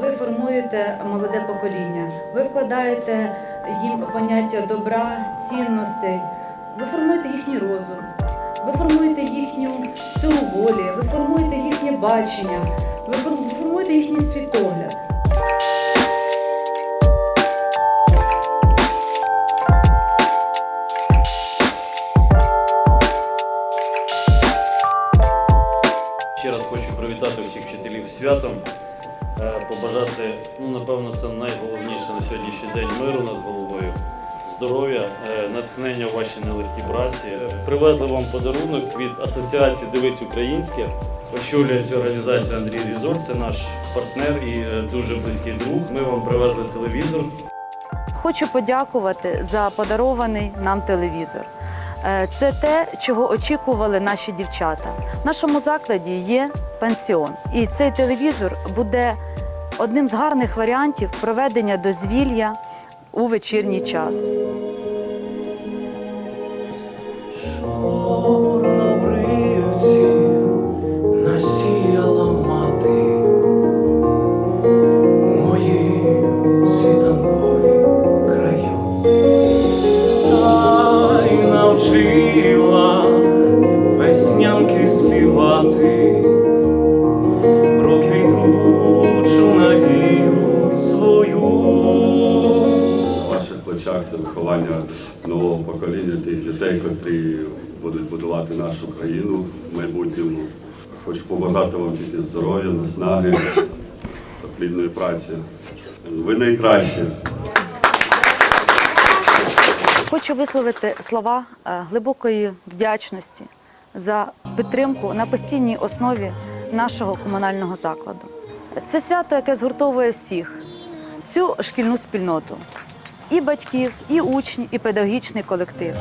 Ви формуєте молоде покоління, ви вкладаєте їм поняття добра, цінностей, ви формуєте їхній розум, ви формуєте їхню силу волі, ви формуєте їхнє бачення, ви формуєте їхній світогляд. Ще раз хочу привітати всіх вчителів святом, е, побажати, ну напевно, це найголовніше на сьогоднішній день миру над головою, здоров'я, е, натхнення у вашій нелегкій праці. Е, Привезли вам подарунок від асоціації Дивись Українське. Очолює цю організацію Андрій Різор, це наш партнер і дуже близький друг. Ми вам привезли телевізор. Хочу подякувати за подарований нам телевізор. Е, Це те, чого очікували наші дівчата. В нашому закладі є пансіон, і цей телевізор буде одним з гарних варіантів проведення дозвілля у вечірній час. Співати про квітучу надію свою. В ваших плечах це виховання нового покоління тих дітей, котрі будуть будувати нашу країну в майбутньому. Хочу побажати вам тільки здоров'я, наснаги та плідної праці. Ви найкращі. Хочу висловити слова е, глибокої вдячності за підтримку на постійній основі нашого комунального закладу. Це свято, яке згуртовує всіх, всю шкільну спільноту, і батьків, і учнів, і педагогічний колектив.